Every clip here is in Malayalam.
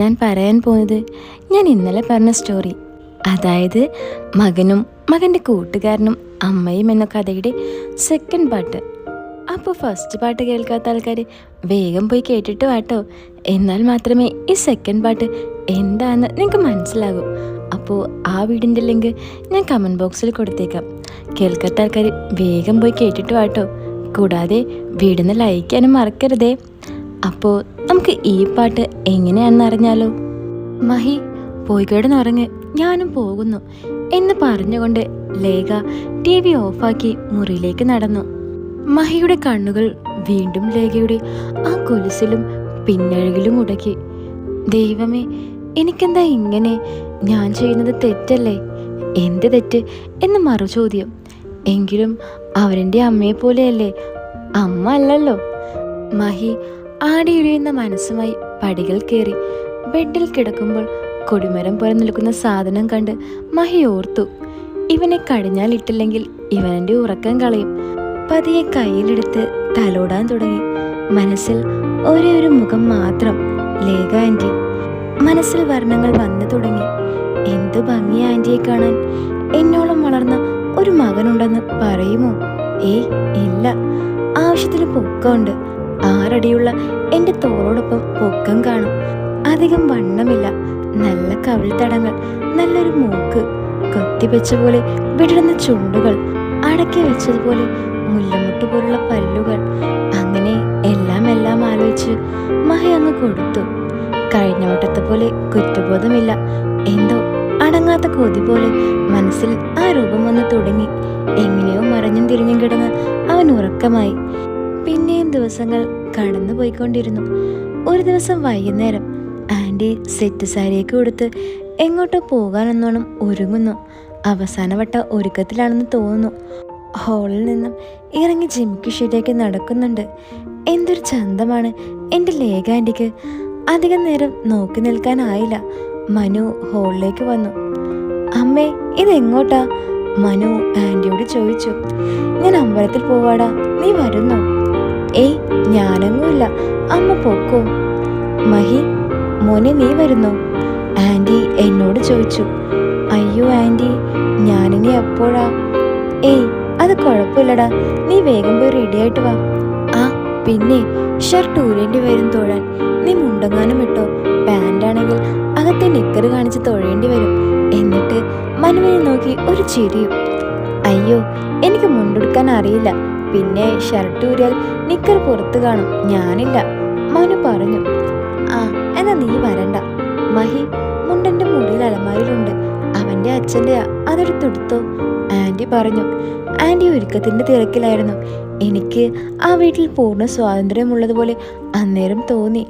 ഞാൻ പറയാൻ പോയത് ഞാൻ ഇന്നലെ പറഞ്ഞ സ്റ്റോറി അതായത് മകനും മകന്റെ കൂട്ടുകാരനും അമ്മയും എന്ന കഥയുടെ സെക്കൻഡ് പാട്ട് അപ്പോൾ ഫസ്റ്റ് പാട്ട് കേൾക്കാത്ത ആൾക്കാർ വേഗം പോയി കേട്ടിട്ട് വാട്ടോ. എന്നാൽ മാത്രമേ ഈ സെക്കൻഡ് പാട്ട് എന്താണെന്ന് നിങ്ങൾക്ക് മനസ്സിലാകൂ. അപ്പോൾ ആ വീടിന്റെ ലിങ്ക് ഞാൻ കമന്റ് ബോക്സിൽ കൊടുത്തേക്കാം. കേൾക്കാത്ത ആൾക്കാർ വേഗം പോയി കേട്ടിട്ട് വാട്ടോ. കൂടാതെ വീടിന് ലൈക്ക് ചെയ്യാനും മറക്കരുതേ. അപ്പോൾ നമുക്ക് ഈ പാട്ട് എങ്ങനെയാണെന്ന് അറിഞ്ഞാലോ? മഹി പോയി കിടന്നുറങ്ങ്. ഞാനും പോകുന്നു. എന്ന് പറഞ്ഞുകൊണ്ട് ലേഖ ടി വി ഓഫാക്കി മുറിയിലേക്ക് നടന്നു. മഹിയുടെ കണ്ണുകൾ വീണ്ടും ലേഖയുടെ ആ കൊലുസിലും പിന്നഴകിലും മുടക്കി. ദൈവമേ എനിക്കെന്താ ഇങ്ങനെ? ഞാൻ ചെയ്യുന്നത് തെറ്റല്ലേ? എന്ത് തെറ്റ്? എന്ന് മറു ചോദ്യം എങ്കിലും അവരെന്റെ അമ്മയെ പോലെയല്ലേ അമ്മ അല്ലല്ലോ. മഹി ആടിയുഴിയുന്ന മനസ്സുമായി പടികൾ കയറി ബെഡിൽ കിടക്കുമ്പോൾ കൊടിമരം പോലെ നിൽക്കുന്ന സാധനം കണ്ട് മഹി ഓർത്തു. ഇവനെ കടിഞ്ഞാൽ ഇട്ടില്ലെങ്കിൽ ഇവനെന്റെ ഉറക്കം കളയും. പതിയെ കയ്യിലെടുത്ത് തലോടാൻ തുടങ്ങി. മനസ്സിൽ ഒരേ ഒരു മുഖം മാത്രം. ലേഖ ആന്റി. മനസ്സിൽ വർണങ്ങൾ വന്നു തുടങ്ങി. എന്തു ഭംഗി ആന്റിയെ കാണാൻ. എന്നോളം വളർന്ന ഒരു മകനുണ്ടെന്ന് പറയുമോ? ഏയ് ഇല്ല. ആവശ്യത്തിന് പൊക്കമുണ്ട്. ആറടിയുള്ള എന്റെ തോളോടൊപ്പം പൊക്കം കാണും. അധികം വണ്ണമില്ല. നല്ല കവിൾത്തടങ്ങൾ നല്ലൊരു മൂക്ക് കൊത്തിവെച്ച പോലെ വിടർന്ന ചുണ്ടുകൾ അടക്കി വെച്ചതുപോലെ മുല്ലമുട്ട് പോലുള്ള പല്ലുകൾ. അങ്ങനെ എല്ലാം എല്ലാം ആലോചിച്ച് മഹ അങ്ങ് കൊടുത്തു. കഴിഞ്ഞ വട്ടത്തെ പോലെ കുറ്റബോധമില്ല. എന്തോ അടങ്ങാത്ത കൊതി പോലെ മനസ്സിൽ ആ രൂപം വന്ന് തുടങ്ങി. എങ്ങനെയോ മറഞ്ഞും തിരിഞ്ഞും കിടന്ന് അവൻ ഉറക്കമായി. ദിവസങ്ങൾ കടന്നു പോയിക്കൊണ്ടിരുന്നു. ഒരു ദിവസം വൈകുന്നേരം ആന്റി സെറ്റ് സാരിയൊക്കെ കൊടുത്ത് എങ്ങോട്ടോ പോകാനെന്നോണം ഒരുങ്ങുന്നു. അവസാനവട്ട ഒരുക്കത്തിലാണെന്ന് തോന്നുന്നു. ഹോളിൽ നിന്നും ഇറങ്ങി ജിമിക്ക് ശരിയാക്കി നടക്കുന്നുണ്ട്. എന്തൊരു ചന്തമാണ് എന്റെ ലേഖ ആന്റിക്ക് അധികം നേരം നോക്കി നിൽക്കാനായില്ല. മനു ഹോളിലേക്ക് വന്നു. അമ്മേ ഇതെങ്ങോട്ടാ? മനു ആന്റിയോട് ചോദിച്ചു. ഞാൻ അമ്പലത്തിൽ പോവാടാ. നീ വരുന്നോ? ഏയ് ഞാനൊന്നുമില്ല. അമ്മ പോക്കോ? മഹി മോനെ നീ വരുന്നോ? ആന്റി എന്നോട് ചോദിച്ചു. അയ്യോ ആന്റി ഞാനിനി എപ്പോഴാ? ഏയ് അത് കുഴപ്പമില്ലടാ. നീ വേഗം പോയി റെഡിയായിട്ട് വാ. ആ പിന്നെ ഷർട്ട് ഊരേണ്ടി വരും തൊഴാൻ. നീ മുണ്ടങ്ങാനും ഇട്ടോ? പാന്റാണെങ്കിൽ അകത്തെ നിക്കർ കാണിച്ച് തൊഴേണ്ടി വരും. എന്നിട്ട് മനുവിനെ നോക്കി ഒരു ചിരിയും. അയ്യോ എനിക്ക് മുണ്ടെടുക്കാൻ അറിയില്ല. പിന്നെ ഷർട്ട് ഊരിയാൽ നിക്കർ പുറത്ത് കാണും. ഞാനില്ല. മനു പറഞ്ഞു. ആ എന്നാ നീ വരണ്ട. മഹി മുണ്ടന്റെ മുറിയിൽ അലമാരിലുണ്ട് അവന്റെ അച്ഛന്റെയാ അതെടുത്തെടുത്തോ ആന്റി പറഞ്ഞു. ആന്റി ഒരുക്കത്തിന്റെ തിരക്കിലായിരുന്നു. എനിക്ക് ആ വീട്ടിൽ പൂർണ സ്വാതന്ത്ര്യമുള്ളതുപോലെ അന്നേരം തോന്നി.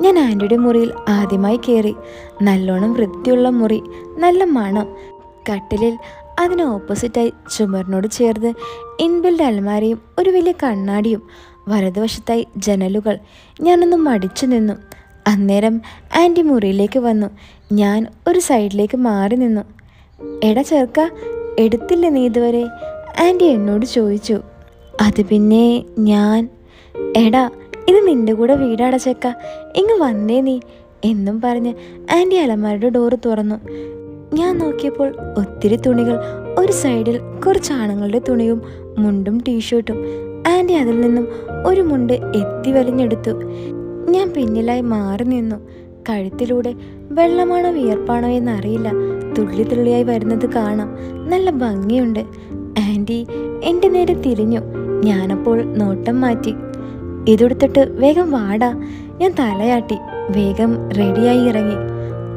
ഞാൻ ആന്റിയുടെ മുറിയിൽ ആദ്യമായി കയറി നല്ലോണം വൃത്തിയുള്ള മുറി നല്ല മണം. കട്ടിലിൽ അതിന് ഓപ്പോസിറ്റായി ചുമറിനോട് ചേർന്ന് ഇൻബിൽഡ് അലമാരയും ഒരു വലിയ കണ്ണാടിയും വലതുവശത്തായി ജനലുകൾ. ഞാനൊന്ന് മടിച്ചു നിന്നു. അന്നേരം ആന്റി മുറിയിലേക്ക് വന്നു. ഞാൻ ഒരു സൈഡിലേക്ക് മാറി നിന്നു. എടാ ചേർക്ക എടുത്തില്ല നീ ഇതുവരെ? ആന്റി എന്നോട് ചോദിച്ചു. അത് പിന്നെ ഞാൻ. എടാ ഇത് നിന്റെ കൂടെ വീടാടാ ചേക്ക. ഇങ്ങ് വന്നേ നീ എന്നും പറഞ്ഞ് ആന്റി അലമാരുടെ ഡോറ് തുറന്നു. ഞാൻ നോക്കിയപ്പോൾ ഒത്തിരി തുണികൾ ഒരു സൈഡിൽ കുറച്ച് ആണുങ്ങളുടെ തുണിയും മുണ്ടും ടീഷർട്ടും. ആന്റി അതിൽ നിന്നും ഒരു മുണ്ട് എത്തി വലിഞ്ഞെടുത്തു. ഞാൻ പിന്നിലായി മാറി നിന്നു. കഴുത്തിലൂടെ വെള്ളമാണോ വിയർപ്പാണോ എന്നറിയില്ല. തുള്ളി തുള്ളിയായി വരുന്നത് കാണാം. നല്ല ഭംഗിയുണ്ട്. ആന്റി എന്റെ നേരെ തിരിഞ്ഞു. ഞാനപ്പോൾ നോട്ടം മാറ്റി. ഇതെടുത്തിട്ട് വേഗം വാടാ. ഞാൻ തലയാട്ടി. വേഗം റെഡിയായി ഇറങ്ങി.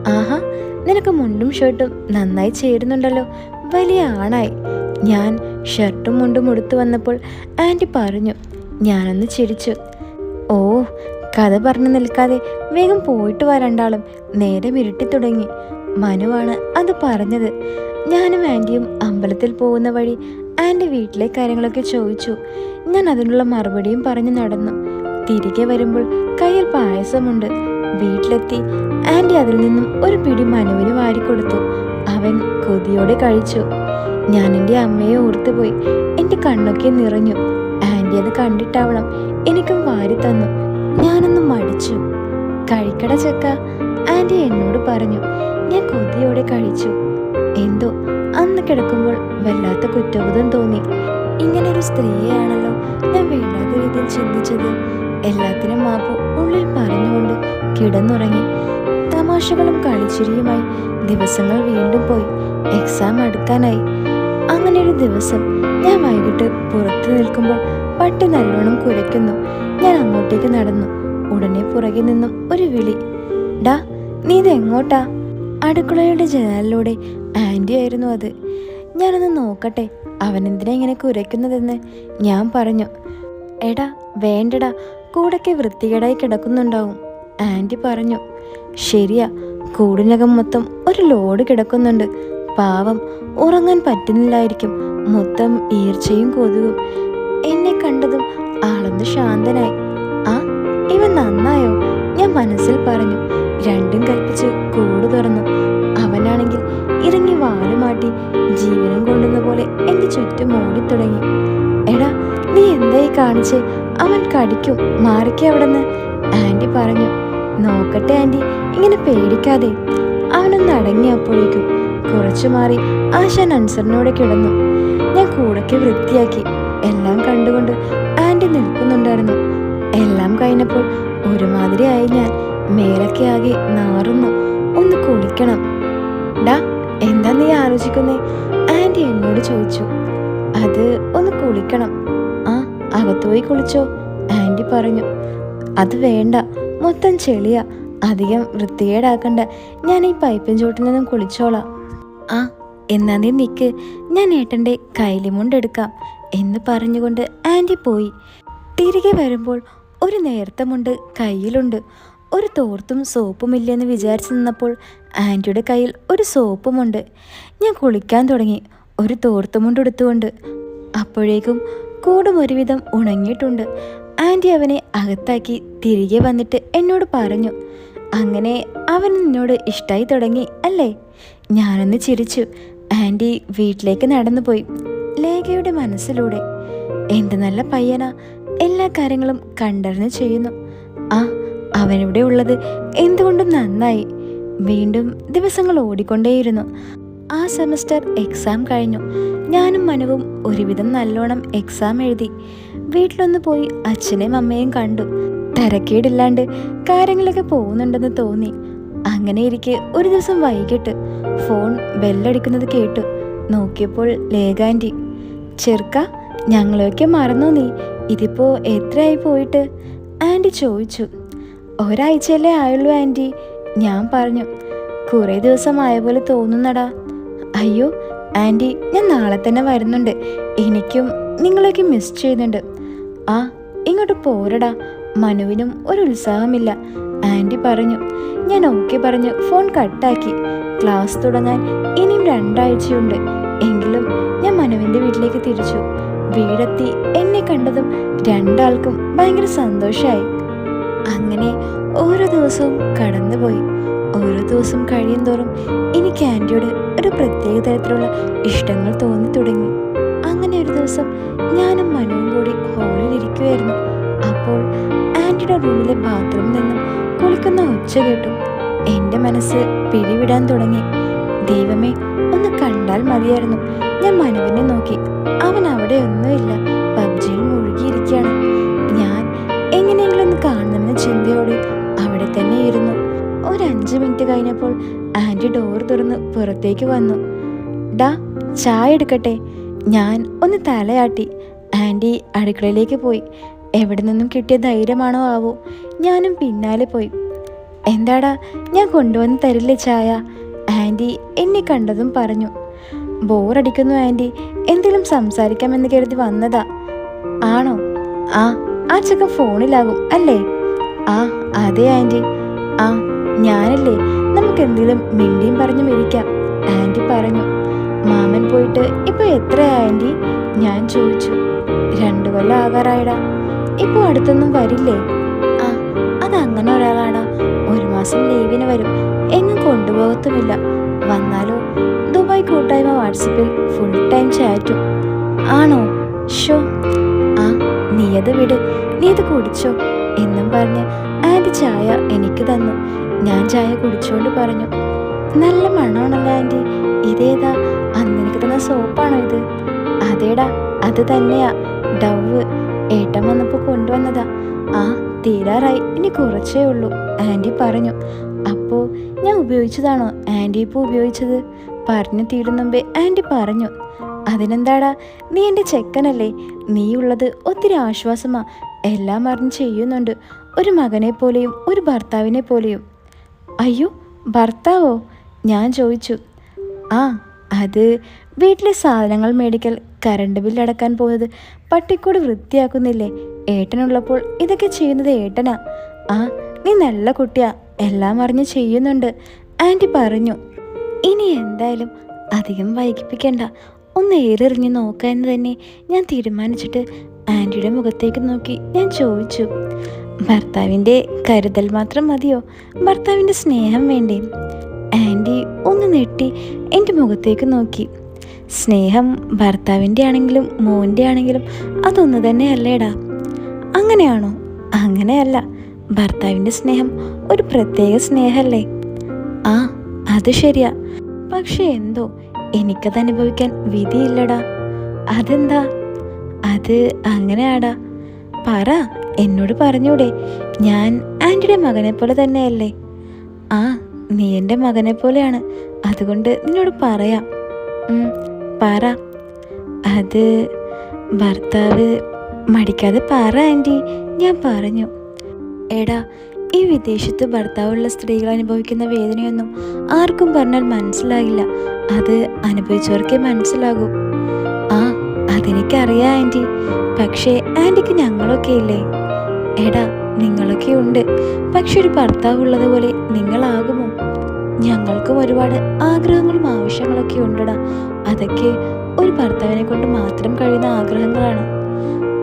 ആഹാ നിനക്ക് മുണ്ടും ഷർട്ടും നന്നായി ചേരുന്നുണ്ടല്ലോ. വലിയ ആണായി. ഞാൻ ഷർട്ടും മുണ്ടും ഉടുത്തു വന്നപ്പോൾ ആന്റി പറഞ്ഞു ഞാനൊന്ന് ചിരിച്ചു. ഓ കഥ പറഞ്ഞു നിൽക്കാതെ വേഗം പോയിട്ട് വരണ്ടാളും നേരെ ഇരുട്ടി തുടങ്ങി. മനുവാണ് അത് പറഞ്ഞത്. ഞാനും ആന്റിയും അമ്പലത്തിൽ പോകുന്ന വഴി ആന്റി വീട്ടിലെ കാര്യങ്ങളൊക്കെ ചോദിച്ചു. ഞാൻ അതിനുള്ള മറുപടിയും പറഞ്ഞു നടന്നു. തിരികെ വരുമ്പോൾ കയ്യിൽ പായസമുണ്ട്. വീട്ടിലെത്തി ആന്റി അതിൽ നിന്നും ഒരു പിടി മനുവിന് വാരിക്കൊടുത്തു. അവൻ കൊതിയോടെ കഴിച്ചു. ഞാൻ എന്റെ അമ്മയെ ഓർത്തുപോയി എന്റെ കണ്ണൊക്കെ നിറഞ്ഞു. ആന്റി അത് കണ്ടിട്ടാവണം എനിക്കും വാരി തന്നു. ഞാനൊന്ന് മടിച്ചു. കഴിക്കട ചെക്ക ആന്റി എന്നോട് പറഞ്ഞു. ഞാൻ കൊതിയോടെ കഴിച്ചു. എന്തോ അന്ന് കിടക്കുമ്പോൾ വല്ലാത്ത കുറ്റബോധം തോന്നി. ഇങ്ങനൊരു സ്ത്രീയെയാണല്ലോ ഞാൻ വേണ്ടാത്ത രീതിയിൽ ചിന്തിച്ചത്. എല്ലാത്തിനും മാപ്പ് ഉള്ളിൽ പറഞ്ഞുകൊണ്ട് കിടന്നുറങ്ങി. തമാശകളും കളിച്ചിരിയുമായി ദിവസങ്ങൾ വീണ്ടും പോയി. എക്സാം അടുക്കാനായി. അങ്ങനെ ഒരു ദിവസം ഞാൻ വൈകിട്ട് പുറത്തു നിൽക്കുമ്പോൾ പട്ടി നല്ലോണം കുരയ്ക്കുന്നു. ഞാൻ അങ്ങോട്ടേക്ക് നടന്നു. ഉടനെ പുറകിൽ നിന്നും ഒരു വിളി. ഡാ നീ ഇത് എങ്ങോട്ടാ? അടുക്കളയുടെ ജനാലിലൂടെ ആന്റി ആയിരുന്നു അത്. ഞാനൊന്ന് നോക്കട്ടെ അവനെന്തിനാ ഇങ്ങനെ കുരയ്ക്കുന്നതെന്ന്? ഞാൻ പറഞ്ഞു. എടാ വേണ്ടടാ കൂടൊക്കെ വൃത്തികേടായി കിടക്കുന്നുണ്ടാവും. ആന്റി പറഞ്ഞു ശരിയാ കൂടിനകം മൊത്തം ഒരു ലോഡ് കിടക്കുന്നുണ്ട്. പാവം ഉറങ്ങാൻ പറ്റുന്നില്ലായിരിക്കും. മൊത്തം ഈർച്ചയും കൊതുകും. എന്നെ കണ്ടതും ആളൊന്ന് ശാന്തനായി. ആ ഇവൻ നന്നായോ? ഞാൻ മനസ്സിൽ പറഞ്ഞു. രണ്ടും കൽപ്പിച്ച് കൂട് തുറന്നു. അവനാണെങ്കിൽ ഇറങ്ങി വാലുമാട്ടി ജീവനം കൊണ്ടുന്ന പോലെ എന്റെ ചുറ്റും ഓടിത്തുടങ്ങി. എടാ നീ എന്തായി കാണിച്ച്? അവൻ കടിക്കും. മാറിക്ക അവിടെന്ന്. ആന്റി പറഞ്ഞു നോക്കട്ടെ ആന്റി ഇങ്ങനെ പേടിക്കാതെ. അവനൊന്ന് അടങ്ങിയപ്പോഴേക്കും കുറച്ചു മാറി ആശാൻ അൻസറിനോടെ കിടന്നു. ഞാൻ കൂടൊക്കെ വൃത്തിയാക്കി എല്ലാം കണ്ടുകൊണ്ട് ആന്റി നിൽക്കുന്നുണ്ടായിരുന്നു. എല്ലാം കഴിഞ്ഞപ്പോൾ ഒരുമാതിരിയായി ഞാൻ. മേലൊക്കെ ആകെ നാറുന്നു. ഒന്ന് കുളിക്കണം. ഡാ എന്താ നീ ആലോചിക്കുന്നേ? ആന്റി എന്നോട് ചോദിച്ചു. അത് ഒന്ന് കുളിക്കണം. അകത്ത് പോയി കുളിച്ചോ? ആന്റി പറഞ്ഞു. അത് വേണ്ട. മൊത്തം ചെളിയാ. അധികം വൃത്തികേടാക്കണ്ട. ഞാൻ ഈ പൈപ്പിൻ ചോട്ടിൽ നിന്നും കുളിച്ചോളാം. ആ എന്നാ നീ നിൽക്ക് ഞാൻ ഏട്ടന്റെ കൈലിമുണ്ടെടുക്കാം എന്ന് പറഞ്ഞുകൊണ്ട് ആന്റി പോയി. തിരികെ വരുമ്പോൾ ഒരു നേർത്ത മുണ്ട് കയ്യിലുണ്ട്. ഒരു തോർത്തും സോപ്പുമില്ലെന്ന് വിചാരിച്ചു നിന്നപ്പോൾ ആന്റിയുടെ കയ്യിൽ ഒരു സോപ്പുമുണ്ട്. ഞാൻ കുളിക്കാൻ തുടങ്ങി. ഒരു തോർത്തുമുണ്ട് എടുത്തുകൊണ്ട് അപ്പോഴേക്കും കൂടും ഒരുവിധം ഉണങ്ങിയിട്ടുണ്ട്. ആന്റി അവനെ അകത്താക്കി തിരികെ വന്നിട്ട് എന്നോട് പറഞ്ഞു അങ്ങനെ അവൻ എന്നോട് ഇഷ്ടമായി തുടങ്ങി അല്ലേ? ഞാനൊന്ന് ചിരിച്ചു. ആന്റി വീട്ടിലേക്ക് നടന്നു പോയി ലേഖയുടെ മനസ്സിലൂടെ. എന്ത് നല്ല പയ്യനാ. എല്ലാ കാര്യങ്ങളും കണ്ടറിഞ്ഞ് ചെയ്യുന്നു. ആ അവനിവിടെ ഉള്ളത് എന്തുകൊണ്ടും നന്നായി. വീണ്ടും ദിവസങ്ങൾ ഓടിക്കൊണ്ടേയിരുന്നു. ആ സെമസ്റ്റർ എക്സാം കഴിഞ്ഞു. ഞാനും മനുവും ഒരുവിധം നല്ലോണം എക്സാം എഴുതി. വീട്ടിലൊന്ന് പോയി അച്ഛനെയും അമ്മയും കണ്ടു. തിരക്കേടില്ലാണ്ട് കാര്യങ്ങളൊക്കെ പോകുന്നുണ്ടെന്ന് തോന്നി. അങ്ങനെ ഇരിക്കെ ഒരു ദിവസം വൈകിട്ട് ഫോൺ ബെല്ലടിക്കുന്നത് കേട്ടു. നോക്കിയപ്പോൾ ലേഖാന്റി ചെറുക്ക ഞങ്ങളെയൊക്കെ മറന്നു നീ? ഇതിപ്പോ എത്രയായി പോയിട്ട്? ആന്റി ചോദിച്ചു. ഒരാഴ്ചയല്ലേ ആയുള്ളൂ ആന്റി ഞാൻ പറഞ്ഞു. കുറേ ദിവസമായ പോലെ തോന്നുന്നടാ. അയ്യോ ആന്റി ഞാൻ നാളെ തന്നെ വരുന്നുണ്ട്. എനിക്കും നിങ്ങളെയൊക്കെ മിസ് ചെയ്യുന്നുണ്ട്. ആ ഇങ്ങോട്ട് പോരടാ. മനുവിനും ഒരു ഉത്സാഹമില്ല. ആന്റി പറഞ്ഞു. ഞാൻ ഓക്കെ പറഞ്ഞ് ഫോൺ കട്ടാക്കി ക്ലാസ് തുടങ്ങാൻ ഇനിയും രണ്ടാഴ്ചയുണ്ട്. എങ്കിലും ഞാൻ മനുവിന്റെ വീട്ടിലേക്ക് തിരിച്ചു. വീടെത്തി എന്നെ കണ്ടതും രണ്ടാൾക്കും ഭയങ്കര സന്തോഷമായി അങ്ങനെ ഓരോ ദിവസവും കടന്നുപോയി. ഓരോ ദിവസം കഴിയും തോറും എനിക്ക് ആന്റിയോട് ഒരു പ്രത്യേക തരത്തിലുള്ള ഇഷ്ടങ്ങൾ തോന്നി തുടങ്ങി. അങ്ങനെ ഒരു ദിവസം ഞാനും മനുവും കൂടി ഹോളിൽ ഇരിക്കുമായിരുന്നു അപ്പോൾ ആന്റിയുടെ റൂമിലെ ബാത്റൂമിൽ നിന്നും കുളിക്കുന്ന ഒച്ച കേട്ടു. എന്റെ മനസ്സ് പിടിവിടാൻ തുടങ്ങി. ദൈവമേ ഒന്ന് കണ്ടാൽ മതിയായിരുന്നു. ഞാൻ മനുവിനെ നോക്കി. അവൻ അവിടെ ഒന്നുമില്ല. പബ്ജിയിൽ മുഴുകിയിരിക്കുകയാണ്. ഞാൻ എങ്ങനെയെങ്കിലും ഒന്ന് കാണണമെന്ന ചിന്തയോടെ അവിടെ തന്നെ ഇരുന്നു. ഒരു അഞ്ച് മിനിറ്റ് കഴിഞ്ഞപ്പോൾ ആന്റി ഡോർ തുറന്ന് പുറത്തേക്ക് വന്നു. ഡാ ചായ എടുക്കട്ടെ? ഞാൻ ഒന്ന് തലയാട്ടി. ആന്റി അടുക്കളയിലേക്ക് പോയി. എവിടെ നിന്നും കിട്ടിയ ധൈര്യമാണോ ആവോ? ഞാനും പിന്നാലെ പോയി. എന്താടാ ഞാൻ കൊണ്ടുവന്ന് തരില്ലേ ചായ? ആന്റി എന്നെ കണ്ടതും പറഞ്ഞു. ബോറടിക്കുന്നു ആന്റി. എന്തെങ്കിലും സംസാരിക്കാമെന്ന് കരുതി വന്നതാ. ആണോ? ആ ആ ചെക്കൻ ഫോണിലാകും അല്ലേ? ആ അതെ ആന്റി. ആ ഞാനല്ലേ? നമുക്ക് എന്തെങ്കിലും മിണ്ടിയും പറഞ്ഞു മരിക്കാം ആന്റി പറഞ്ഞു. മാമൻ പോയിട്ട് ഇപ്പൊ എത്ര ആന്റി ഞാൻ ചോദിച്ചു. രണ്ടു കൊല്ലം ആകാറായടാ. ഇപ്പൊ അടുത്തൊന്നും വരില്ലേ? ആ അത് അങ്ങനെ ഒരാളാണോ. ഒരു മാസം ലീവിന് വരും. എങ്ങും കൊണ്ടുപോകത്തുമില്ല. വന്നാലോ? ദുബായ് കൂട്ടായ്മ വാട്സപ്പിൽ ഫുൾ ടൈം ചാറ്റും. ആണോ? ഷോ ആ നീ അത് വിട്. നീ ഇത് കുടിച്ചോ. എന്നും പറഞ്ഞ് ആന്റി ചായ എനിക്ക് തന്നു. ഞാൻ ചായ കുടിച്ചുകൊണ്ട് പറഞ്ഞു. നല്ല മണമാണല്ലോ ആന്റി ഇതേതാ? അന്നെനിക്ക് തന്ന സോപ്പാണോ ഇത്? അതേടാ അത് തന്നെയാ. ഡവ്. ഏട്ടൻ വന്നപ്പോൾ കൊണ്ടുവന്നതാ. ആ തീരാറായി. ഇനി കുറച്ചേ ഉള്ളൂ ആന്റി പറഞ്ഞു. അപ്പോൾ ഞാൻ ഉപയോഗിച്ചതാണോ? ആന്റി ഇപ്പോൾ ഉപയോഗിച്ചത്? പറഞ്ഞു തീരും മുമ്പേ ആന്റി പറഞ്ഞു. അതിനെന്താടാ? നീ എന്റെ ചെക്കനല്ലേ. നീ ഉള്ളത് ഒത്തിരി ആശ്വാസമാ. എല്ലാം അറിഞ്ഞ് ചെയ്യുന്നുണ്ട്. ഒരു മകനെ പോലെയും ഒരു ഭർത്താവിനെ പോലെയും അയ്യോ ഭർത്താവോ? ഞാൻ ചോദിച്ചു. ആ അത് വീട്ടിലെ സാധനങ്ങൾ മേടിക്കൽ കറണ്ട് ബില്ല് അടക്കാൻ പോകുന്നത് പട്ടിക്കൂട് വൃത്തിയാക്കുന്നില്ലേ? ഏട്ടനുള്ളപ്പോൾ ഇതൊക്കെ ചെയ്യുന്നത് ഏട്ടനാ. ആ നീ നല്ല കുട്ടിയാ. എല്ലാം അറിഞ്ഞ് ചെയ്യുന്നുണ്ട്. ആന്റി പറഞ്ഞു. ഇനി എന്തായാലും അധികം വൈകിപ്പിക്കണ്ട. ഒന്ന് ഏറെറിഞ്ഞ് നോക്കാമെന്ന് തന്നെ ഞാൻ തീരുമാനിച്ചിട്ട് ആന്റിയുടെ മുഖത്തേക്ക് നോക്കി ഞാൻ ചോദിച്ചു. ഭർത്താവിന്റെ കരുതൽ മാത്രം മതിയോ? ഭർത്താവിന്റെ സ്നേഹം വേണ്ടേ? ആന്റി ഒന്ന് നെട്ടി എന്റെ മുഖത്തേക്ക് നോക്കി. സ്നേഹം ഭർത്താവിന്റെ ആണെങ്കിലും മോന്റെ ആണെങ്കിലും അതൊന്നു തന്നെയല്ലേടാ. അങ്ങനെയാണോ? അങ്ങനെയല്ല. ഭർത്താവിന്റെ സ്നേഹം ഒരു പ്രത്യേക സ്നേഹമല്ലേ? ആ അത് ശരിയാ. പക്ഷെ എന്തോ എനിക്കത് അനുഭവിക്കാൻ വിധിയില്ലടാ. അതെന്താ? അത് അങ്ങനെയാടാ. പറ. എന്നോട് പറഞ്ഞൂടെ. ഞാൻ ആന്റിയുടെ മകനെ പോലെ തന്നെയല്ലേ? ആ നീ എന്റെ മകനെ പോലെയാണ്. അതുകൊണ്ട് നിന്നോട് പറയാം. പറ. അത് ഭർത്താവ് മടിക്കാതെ പറ ആന്റി ഞാൻ പറഞ്ഞു. എടാ ഈ വിദേശത്ത് ഭർത്താവുള്ള സ്ത്രീകൾ അനുഭവിക്കുന്ന വേദനയൊന്നും ആർക്കും പറഞ്ഞാൽ മനസ്സിലാകില്ല. അത് അനുഭവിച്ചവർക്കേ മനസ്സിലാകൂ. ആ അതെനിക്കറിയാം ആന്റി പക്ഷേ ആന്റിക്ക് ഞങ്ങളൊക്കെ ഇല്ലേ? എടാ നിങ്ങളൊക്കെ ഉണ്ട്. പക്ഷെ ഒരു ഭർത്താവ് ഉള്ളതുപോലെ നിങ്ങളാകുമോ? ഞങ്ങൾക്കും ഒരുപാട് ആഗ്രഹങ്ങളും ആവശ്യങ്ങളൊക്കെ ഉണ്ടടാ. അതൊക്കെ ഒരു ഭർത്താവിനെ കൊണ്ട് മാത്രം കഴിയുന്ന ആഗ്രഹങ്ങളാണ്.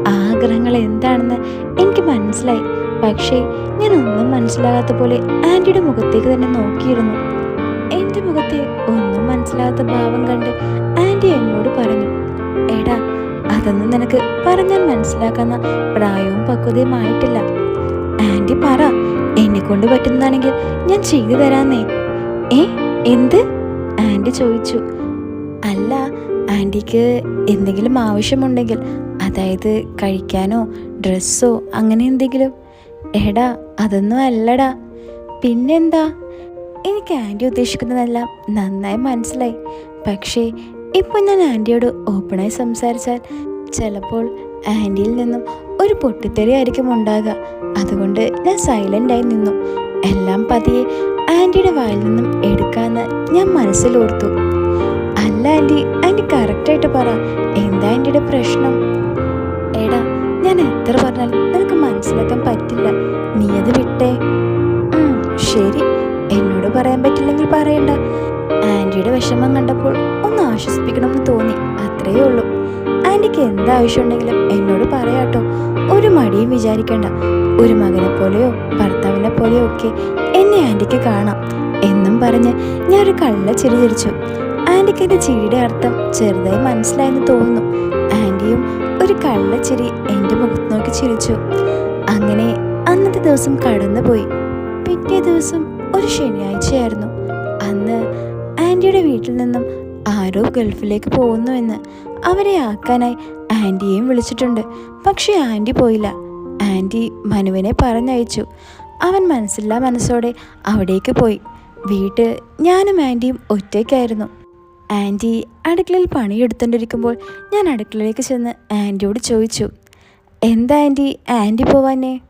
ആഗ്രഹങ്ങൾ എന്താണെന്ന് എനിക്ക് മനസ്സിലായി. പക്ഷേ ഞാൻ ഒന്നും മനസ്സിലാകാത്ത പോലെ ആന്റിയുടെ മുഖത്തേക്ക് തന്നെ നോക്കിയിരുന്നു. എന്റെ മുഖത്തെ ഒന്നും മനസ്സിലാകാത്ത ഭാവം കണ്ട് ആന്റി എന്നോട് പറഞ്ഞു എടാ അതൊന്നും നിനക്ക് പറഞ്ഞാൽ മനസ്സിലാക്കുന്ന പ്രായവും പക്വതയും ആയിട്ടില്ല. ആന്റി പറ എന്നെ കൊണ്ട് പറ്റുന്നതാണെങ്കിൽ ഞാൻ ചെയ്തു തരാന്നേ. ഏ എന്ത്? ആന്റി ചോദിച്ചു. അല്ല ആന്റിക്ക് എന്തെങ്കിലും ആവശ്യമുണ്ടെങ്കിൽ അതായത് കഴിക്കാനോ ഡ്രസ്സോ അങ്ങനെ എന്തെങ്കിലും? എടാ അതൊന്നും അല്ലടാ. പിന്നെന്താ? എനിക്ക് ആന്റി ഉദ്ദേശിക്കുന്നതെല്ലാം നന്നായി മനസ്സിലായി. പക്ഷേ ഇപ്പോൾ ഞാൻ ആന്റിയോട് ഓപ്പണായി സംസാരിച്ചാൽ ചിലപ്പോൾ ആന്റിയിൽ നിന്നും ഒരു പൊട്ടിത്തെറി ആയിരിക്കും ഉണ്ടാകുക അതുകൊണ്ട് ഞാൻ സൈലന്റായി നിന്നു. എല്ലാം പതിയെ ആന്റിയുടെ വായിൽ നിന്നും എടുക്കാമെന്ന് ഞാൻ മനസ്സിലോർത്തു അല്ല ആന്റി ആന്റി കറക്റ്റായിട്ട് പറ. എന്താ ആന്റിയുടെ പ്രശ്നം? എടാ ഞാൻ എത്ര പറഞ്ഞാൽ നിനക്ക് മനസ്സിലാക്കാൻ പറ്റില്ല. നീ അത് വിട്ടേ. ശരി. എന്നോട് പറയാൻ പറ്റില്ലെങ്കിൽ പറയണ്ട. ആന്റിയുടെ വിഷമം കണ്ടപ്പോൾ ഒന്ന് ആശ്വസിപ്പിക്കണമെന്ന് തോന്നി. അത്രയേ ഉള്ളൂ. ആന്റിക്ക് എന്താവശ്യമുണ്ടെങ്കിലും എന്നോട് പറയാട്ടോ. ഒരു മടിയും വിചാരിക്കണ്ട. ഒരു മകനെ പോലെയോ ഭർത്താവിനെ പോലെയോ ഒക്കെ എന്നെ ആന്റിക്ക് കാണാം. എന്നും പറഞ്ഞ് ഞാൻ ഒരു കള്ള ചിരി ചിരിച്ചു ആന്റിക്ക് എന്റെ ചിരിയുടെ അർത്ഥം ചെറുതായി മനസ്സിലായെന്ന് തോന്നുന്നു. ആന്റിയും ഒരു കള്ള ചിരി എന്റെ മുഖത്ത് നോക്കി ചിരിച്ചു. അങ്ങനെ അന്നത്തെ ദിവസം കടന്നുപോയി. പിറ്റേ ദിവസം ഒരു ശനിയാഴ്ചയായിരുന്നു. അന്ന് ആന്റിയുടെ വീട്ടിൽ നിന്നും ആരോ ഗൾഫിലേക്ക് പോകുന്നുവെന്ന് അവരെ ആക്കാനായി ആന്റിയെയും വിളിച്ചിട്ടുണ്ട്. പക്ഷേ ആന്റി പോയില്ല. ആന്റി മനുവിനെ പറഞ്ഞയച്ചു. അവൻ മനസ്സില്ലാ മനസ്സോടെ അവിടേക്ക് പോയി. വീട്ട് ഞാനും ആന്റിയും ഒറ്റയ്ക്കായിരുന്നു. ആന്റി അടുക്കളയിൽ പണിയെടുത്തുകൊണ്ടിരിക്കുമ്പോൾ ഞാൻ അടുക്കളയിലേക്ക് ചെന്ന് ആന്റിയോട് ചോദിച്ചു എന്താ ആന്റി ആന്റി പോവാനേ?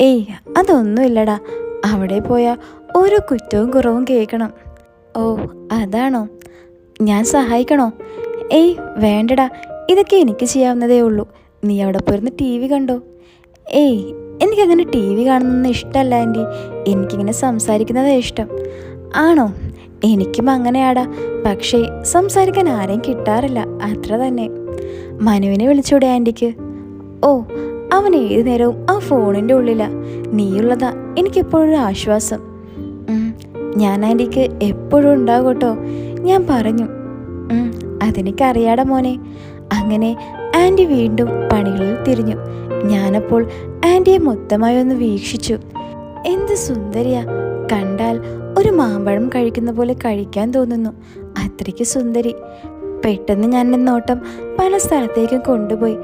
ഏയ് അതൊന്നുമില്ലടാ. അവിടെ പോയാൽ ഓരോ കുറ്റവും കുറവും കേൾക്കണം. ഓ അതാണോ? ഞാൻ സഹായിക്കണോ? ഏയ് വേണ്ടടാ. ഇതൊക്കെ എനിക്ക് ചെയ്യാവുന്നതേ ഉള്ളൂ. നീ അവിടെ പോയിരുന്ന് ടി വി കണ്ടോ? ഏയ് എനിക്കങ്ങനെ ടി വി കാണുന്നൊന്നും ഇഷ്ടമല്ല ആന്റി. എനിക്കിങ്ങനെ സംസാരിക്കുന്നതാ ഇഷ്ടം. ആണോ? എനിക്കും അങ്ങനെയാടാ. പക്ഷേ സംസാരിക്കാൻ ആരെയും കിട്ടാറില്ല. അത്ര തന്നെ. മനുവിനെ വിളിച്ചൂടെ ആന്റിക്ക്? ഓ അവൻ ഏത് നേരവും ആ ഫോണിന്റെ ഉള്ളിലാണ് നീയുള്ളതാ. എനിക്കെപ്പോഴൊരു ആശ്വാസം. ഞാൻ ആന്റിക്ക് എപ്പോഴും ഉണ്ടാകും കേട്ടോ ഞാൻ പറഞ്ഞു അതെനിക്കറിയാടാ മോനെ. അങ്ങനെ ആന്റി വീണ്ടും പണികളിൽ തിരിഞ്ഞു. ഞാനപ്പോൾ ആന്റിയെ മൊത്തമായി ഒന്ന് വീക്ഷിച്ചു. എന്ത് സുന്ദരിയാ. കണ്ടാൽ ഒരു മാമ്പഴം കഴിക്കുന്ന പോലെ കഴിക്കാൻ തോന്നുന്നു. അത്രയ്ക്ക് സുന്ദരി. പെട്ടെന്ന് ഞാൻ നോട്ടം പല സ്ഥലത്തേക്കും കൊണ്ടുപോയി.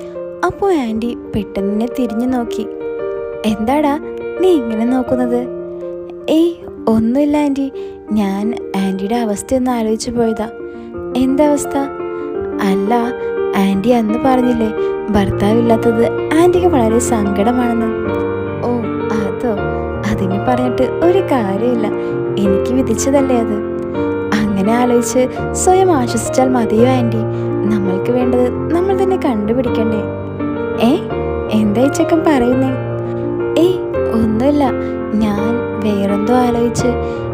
അപ്പോൾ ആന്റി പെട്ടെന്ന് തിരിഞ്ഞു നോക്കി. എന്താടാ നീ ഇങ്ങനെ നോക്കുന്നത്? ഏയ് ഒന്നുമില്ല ആന്റി. ഞാൻ ആന്റിയുടെ അവസ്ഥ ഒന്ന് ആലോചിച്ച് പോയതാ. എന്തവസ്ഥ അല്ല ആന്റി അന്ന് പറഞ്ഞില്ലേ ഭർത്താവില്ലാത്തത് ആന്റിക്ക് വളരെ സങ്കടമാണെന്ന്. ഓ അതോ? അതിന് പറഞ്ഞിട്ട് ഒരു കാര്യമില്ല. എനിക്ക് വിധിച്ചതല്ലേ അത്. അങ്ങനെ ആലോചിച്ച് സ്വയം ആശ്വസിച്ചാൽ മതിയോ ആന്റി? നമ്മൾക്ക് വേണ്ടത് നമ്മൾ തന്നെ കണ്ടുപിടിക്കണ്ടേ? ഏ? എന്താ ചെക്കൻ പറയുന്നേ? ഏയ് ഒന്നുമില്ല. ഞാൻ വേറെന്തോ ആലോചിച്ച്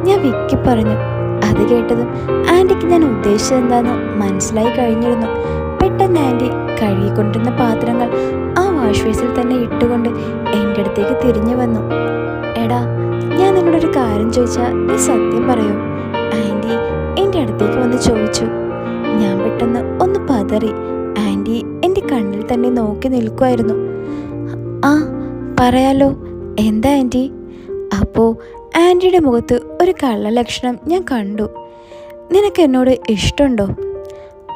ഞാൻ വിക്കി പറഞ്ഞു. അത് കേട്ടതും ആന്റിക്ക് ഞാൻ ഉദ്ദേശിച്ചത് എന്താണെന്ന് മനസ്സിലായി കഴിഞ്ഞിരുന്നു. പെട്ടെന്ന് ആന്റി കഴുകിക്കൊണ്ടിരുന്ന പാത്രങ്ങൾ ആ വാഷ് ബേസിൽ തന്നെ ഇട്ടുകൊണ്ട് എന്റെ അടുത്തേക്ക് തിരിഞ്ഞു വന്നു. എടാ ഞാൻ നിങ്ങളൊരു കാര്യം ചോദിച്ചാൽ നീ സത്യം പറയൂ? ആന്റി എന്റെ അടുത്തേക്ക് വന്ന് ചോദിച്ചു. ഞാൻ പെട്ടെന്ന് ഒന്ന് പതറി ആന്റി എന്റെ കണ്ണിൽ തന്നെ നോക്കി നിൽക്കുമായിരുന്നു ആ പറയാലോ എന്താ ആന്റി അപ്പോൾ ആന്റിയുടെ മുഖത്ത് ഒരു കള്ളലക്ഷണം ഞാൻ കണ്ടു. നിനക്ക് എന്നോട് ഇഷ്ടമുണ്ടോ?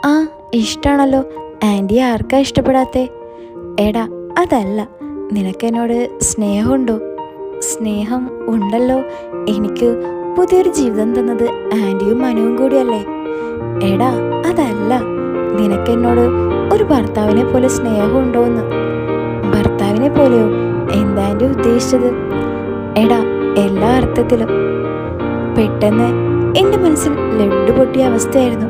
ആ ഇഷ്ടമാണല്ലോ ആന്റി ആർക്കാ ഇഷ്ടപ്പെടാത്തെ? എടാ അതല്ല. നിനക്കെന്നോട് സ്നേഹമുണ്ടോ? സ്നേഹം ഉണ്ടല്ലോ. എനിക്ക് പുതിയൊരു ജീവിതം തന്നത് ആന്റിയും മനുവും കൂടിയല്ലേ. എടാ അതല്ല. നിനക്കെന്നോട് ഒരു ഭർത്താവിനെ പോലെ സ്നേഹമുണ്ടോ എന്ന് ഭർത്താവിനെ പോലെയോ? എന്താ ആന്റി ഉദ്ദേശിച്ചത്? എടാ എല്ലാ അർത്ഥത്തിലും. പെട്ടെന്ന് എന്റെ മനസ്സിൽ ലഡു പൊട്ടിയ അവസ്ഥയായിരുന്നു.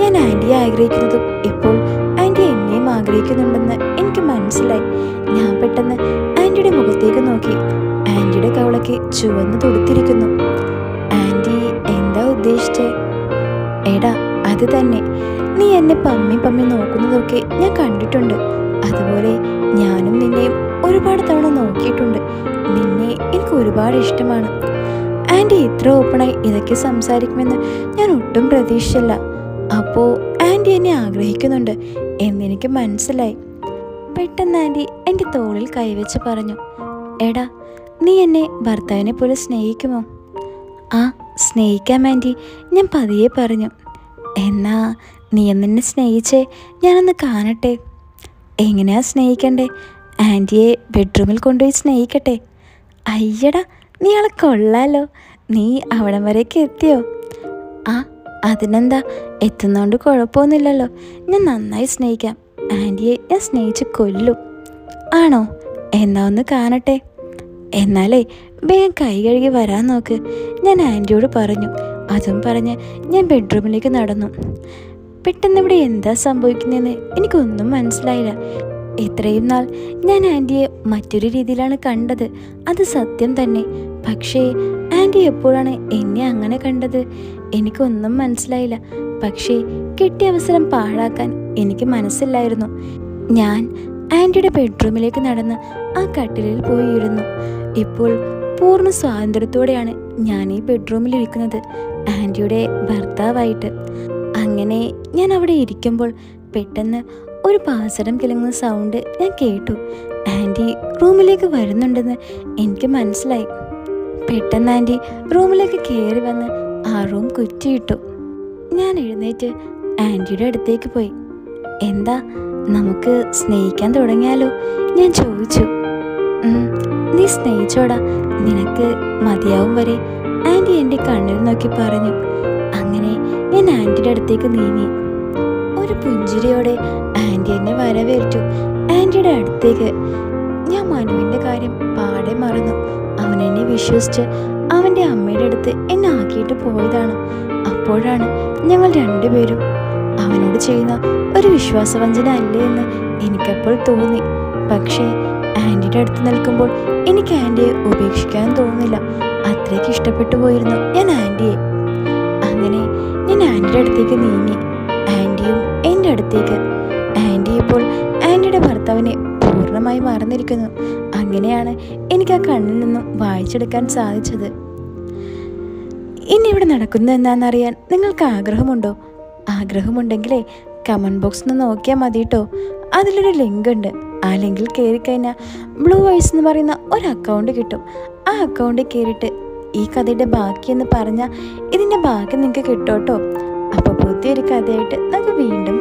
ഞാൻ ആന്റിയെ ആഗ്രഹിക്കുന്നതും ഇപ്പോൾ ആന്റി എന്നെയും ആഗ്രഹിക്കുന്നുണ്ടെന്ന് എനിക്ക് മനസ്സിലായി. ഞാൻ പെട്ടെന്ന് ആന്റിയുടെ മുഖത്തേക്ക് നോക്കി. ആന്റിയുടെ കവളയ്ക്ക് ചുവന്ന് തൊടുത്തിരിക്കുന്നു. ആന്റി എന്താ ഉദ്ദേശിച്ചേ? എടാ അത് തന്നെ. നീ എന്നെ പമ്മി പമ്മി നോക്കുന്നതൊക്കെ ഞാൻ കണ്ടിട്ടുണ്ട്. അതുപോലെ ഞാനും നിന്നെയും ഒരുപാട് തവണ നോക്കിയിട്ടുണ്ട്. ഒരുപാട് ഇഷ്ടമാണ്. ആന്റി ഇത്ര ഓപ്പണായി ഇതൊക്കെ സംസാരിക്കുമെന്ന് ഞാൻ ഒട്ടും പ്രതീക്ഷിച്ചില്ല. അപ്പോൾ ആന്റി എന്നെ ആഗ്രഹിക്കുന്നുണ്ട് എന്നെനിക്ക് മനസ്സിലായി. പെട്ടെന്ന് ആന്റി എന്റെ തോളിൽ കൈവച്ച് പറഞ്ഞു എടാ നീ എന്നെ ഭർത്താവിനെ പോലെ സ്നേഹിക്കുമോ? ആ സ്നേഹിക്കാം ആന്റി ഞാൻ പതിയെ പറഞ്ഞു. എന്നാ നീ എന്നെ സ്നേഹിച്ചേ ഞാനൊന്ന് കാണട്ടെ. എങ്ങനെയാ സ്നേഹിക്കണ്ടേ? ആന്റിയെ ബെഡ്റൂമിൽ കൊണ്ടുപോയി സ്നേഹിക്കട്ടെ. അയ്യടാ നീ ആളെ കൊള്ളാലോ. നീ അവിടം വരേക്ക് എത്തിയോ? ആ അതിനെന്താ? എത്തുന്നതുകൊണ്ട് കുഴപ്പമൊന്നുമില്ലല്ലോ. ഞാൻ നന്നായി സ്നേഹിക്കാം. ആന്റിയെ ഞാൻ സ്നേഹിച്ച് കൊല്ലും. ആണോ? എന്നാ ഒന്ന് കാണട്ടെ. എന്നാലേ വേഗം കൈ കഴുകി വരാൻ നോക്ക്. ഞാൻ ആന്റിയോട് പറഞ്ഞു. അതും പറഞ്ഞ് ഞാൻ ബെഡ്റൂമിലേക്ക് നടന്നു. പെട്ടെന്ന് ഇവിടെ എന്താ സംഭവിക്കുന്നതെന്ന് എനിക്കൊന്നും മനസ്സിലായില്ല. ഇത്രയും നാൾ ഞാൻ ആന്റിയെ മറ്റൊരു രീതിയിലാണ് കണ്ടത്. അത് സത്യം തന്നെ. പക്ഷേ ആന്റി എപ്പോഴാണ് എന്നെ അങ്ങനെ കണ്ടത്? എനിക്കൊന്നും മനസ്സിലായില്ല. പക്ഷേ കിട്ടിയ അവസരം പാഴാക്കാൻ എനിക്ക് മനസ്സില്ലായിരുന്നു. ഞാൻ ആന്റിയുടെ ബെഡ്റൂമിലേക്ക് നടന്ന് ആ കട്ടിലിൽ പോയി ഇരുന്നു ഇപ്പോൾ പൂർണ സ്വാതന്ത്ര്യത്തോടെയാണ് ഞാൻ ഈ ബെഡ്റൂമിൽ ഇരിക്കുന്നത്. ആന്റിയുടെ ഭർത്താവായിട്ട്. അങ്ങനെ ഞാൻ അവിടെ ഇരിക്കുമ്പോൾ പെട്ടെന്ന് ഒരു പാസരം കിളങ്ങുന്ന സൗണ്ട് ഞാൻ കേട്ടു. ആന്റി റൂമിലേക്ക് വരുന്നുണ്ടെന്ന് എനിക്ക് മനസ്സിലായി. പെട്ടെന്ന് ആന്റി റൂമിലേക്ക് കയറി വന്ന് ആ റൂം കുറ്റിയിട്ടു. ഞാൻ എഴുന്നേറ്റ് ആന്റിയുടെ അടുത്തേക്ക് പോയി. എന്താ നമുക്ക് സ്നേഹിക്കാൻ തുടങ്ങിയാലോ? ഞാൻ ചോദിച്ചു. "ഉം, നീ സ്നേഹിച്ചോടാ നിനക്ക് മതിയാവും വരെ. ആന്റി എന്റെ കണ്ണിൽ നോക്കി പറഞ്ഞു. അങ്ങനെ ഞാൻ ആന്റിയുടെ അടുത്തേക്ക് നീങ്ങി. ഒരു പുഞ്ചിരിയോടെ ആന്റി എന്നെ വരവേറ്റു. ആന്റിയുടെ അടുത്തേക്ക്. ഞാൻ മനുവിന്റെ കാര്യം പാടെ മറന്നു. അവൻ എന്നെ വിശ്വസിച്ച് അവന്റെ അമ്മയുടെ അടുത്ത് എന്നെ ആക്കിയിട്ട് പോയതാണ്. അപ്പോഴാണ് ഞങ്ങൾ രണ്ടുപേരും അവനോട് ചെയ്യുന്ന ഒരു വിശ്വാസവഞ്ചന അല്ലേ എന്ന് എനിക്കപ്പോൾ തോന്നി. പക്ഷേ ആന്റിയുടെ അടുത്ത് നിൽക്കുമ്പോൾ എനിക്ക് ആന്റിയെ ഉപേക്ഷിക്കാൻ തോന്നുന്നില്ല. അത്രയ്ക്ക് ഇഷ്ടപ്പെട്ടു പോയിരുന്നു ഞാൻ ആന്റിയെ അങ്ങനെ ഞാൻ ആന്റിയുടെ അടുത്തേക്ക് നീങ്ങി. ആന്റിയും എന്റെ അടുത്തേക്ക്. ഭർത്താവിനെ പൂർണമായി മറന്നിരിക്കുന്നു. അങ്ങനെയാണ് എനിക്ക് ആ കണ്ണിൽ നിന്നും വായിച്ചെടുക്കാൻ സാധിച്ചത്. ഇനി ഇവിടെ നടക്കുന്നത് എന്താണെന്നറിയാൻ നിങ്ങൾക്ക് ആഗ്രഹമുണ്ടോ? ആഗ്രഹമുണ്ടെങ്കിലേ കമന്റ് ബോക്സ് നിന്ന് നോക്കിയാൽ മതി കേട്ടോ അതിലൊരു ലിങ്ക് ഉണ്ട് ആ ലിങ്കിൽ കയറി കഴിഞ്ഞാൽ ബ്ലൂ വോയിസ് എന്ന് പറയുന്ന ഒരു അക്കൗണ്ട് കിട്ടും. ആ അക്കൗണ്ടിൽ കയറിയിട്ട് ഈ കഥയുടെ ബാക്കിയെന്ന് പറഞ്ഞാൽ ഇതിന്റെ ബാക്കി നിങ്ങൾക്ക് കിട്ടും കേട്ടോ അപ്പോൾ പുതിയൊരു കഥയായിട്ട് നമുക്ക് വീണ്ടും